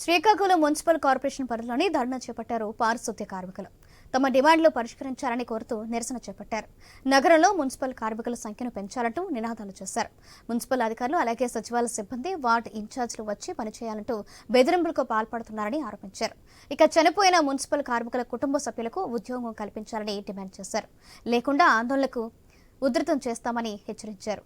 Srikakulam municipal corporation పరిధిలోని ధర్నా చేపట్టారు పారిశుద్ధ్య కార్మికులు. తమ డిమాండ్లు పరిష్కరించాలని కోరుతూ నిరసన చేపట్టారు. నగరంలో మున్సిపల్ కార్మికుల సంఖ్యను పెంచాలంటూ నినాదాలు చేశారు. మున్సిపల్ అధికారులు అలాగే సచివాలయ సిబ్బంది వార్డు ఇన్ఛార్జీలు వచ్చి పనిచేయాలంటూ బెదిరింపులకు పాల్పడుతున్నారని ఆరోపించారు. ఇక చనిపోయిన మున్సిపల్ కార్మికుల కుటుంబ సభ్యులకు ఉద్యోగం కల్పించాలని డిమాండ్ చేశారు. లేకుండా ఆందోళనకు ఉధృతం చేస్తామని హెచ్చరించారు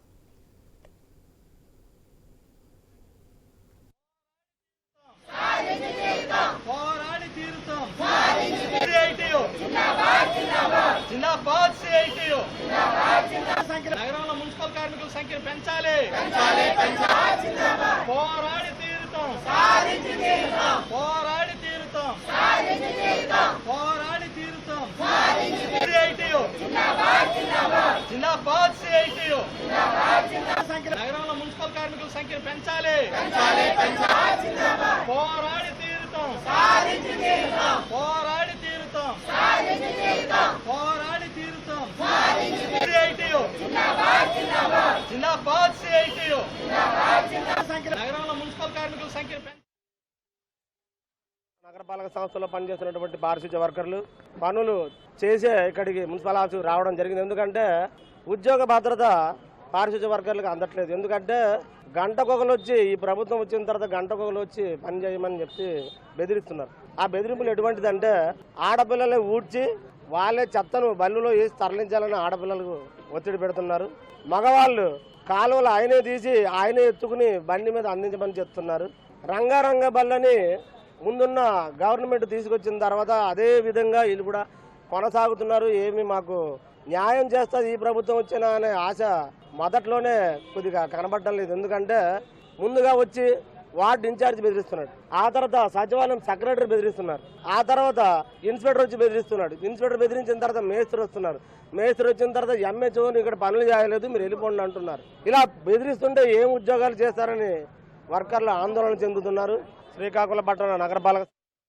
పోరాడి తీరుతాం CITU. జిందాబాద్ CITU. నగరంలో మున్సిపల్ కార్మికుల సంఖ్యను పెంచాలి పోరాడి తీరుతాం పోరాడి తీరుతాం పోరాడి తీరుతాం CITU. జిందాబాద్ CITU. నగరంలో మున్సిపల్ కార్మికుల సంఖ్యను పెంచాలి పోరాడి తీరుతాం పోరాడి తీరుతాం పోరాడి తీరుతాం CITU. జిందాబాద్ CITU. సంఖ్య నగరంలో మున్సిపల్ కార్మికుల సంఖ్య నగరపాలక సంస్థలో పనిచేస్తున్నటువంటి పారిశుద్ధ్య వర్కర్లు పనులు చేసే ఇక్కడికి మున్సిపల్ ఆఫీస్కి రావడం జరిగింది. ఎందుకంటే ఉద్యోగ భద్రత పారిశుద్ధ్య వర్కర్లకు అందట్లేదు. ఎందుకంటే గంటకొకలు వచ్చి ఈ ప్రభుత్వం వచ్చిన తర్వాత గంటకొకలు వచ్చి పని చేయమని చెప్పి బెదిరిస్తున్నారు. ఆ బెదిరింపులు ఎటువంటిదంటే ఆడపిల్లలే ఊడ్చి వాళ్ళే చెత్తను బల్లులో వేసి తరలించాలని ఆడపిల్లలకు ఒత్తిడి పెడుతున్నారు. మగవాళ్ళు కాలువలు ఆయనే తీసి ఆయనే ఎత్తుకుని బండి మీద అందించమని చెప్తున్నారు. రంగారంగ బల్లని ముందున్న గవర్నమెంట్ తీసుకొచ్చిన తర్వాత అదే విధంగా వీళ్ళు కూడా కొనసాగుతున్నారు. ఏమి మాకు న్యాయం చేస్తుంది ఈ ప్రభుత్వం వచ్చినా అనే ఆశ మొదట్లోనే కొద్దిగా కనబడటం లేదు. ఎందుకంటే ముందుగా వచ్చి వార్డు ఇన్ఛార్జ్ బెదిరిస్తున్నాడు. ఆ తర్వాత సచివాలయం సెక్రటరీ బెదిరిస్తున్నారు. ఆ తర్వాత ఇన్స్పెక్టర్ వచ్చి బెదిరిస్తున్నాడు. ఇన్స్పెక్టర్ బెదిరించిన తర్వాత మేస్త్రి వస్తున్నారు. మేస్త్రి వచ్చిన తర్వాత ఎంహెచ్ఓని ఇక్కడ పనులు చేయలేదు మీరు వెళ్ళిపోండి అంటున్నారు. ఇలా బెదిరిస్తుంటే ఏం ఉద్యోగాలు చేస్తారని వర్కర్లు ఆందోళన చెందుతున్నారు. శ్రీకాకుళం పట్టణ నగరపాలక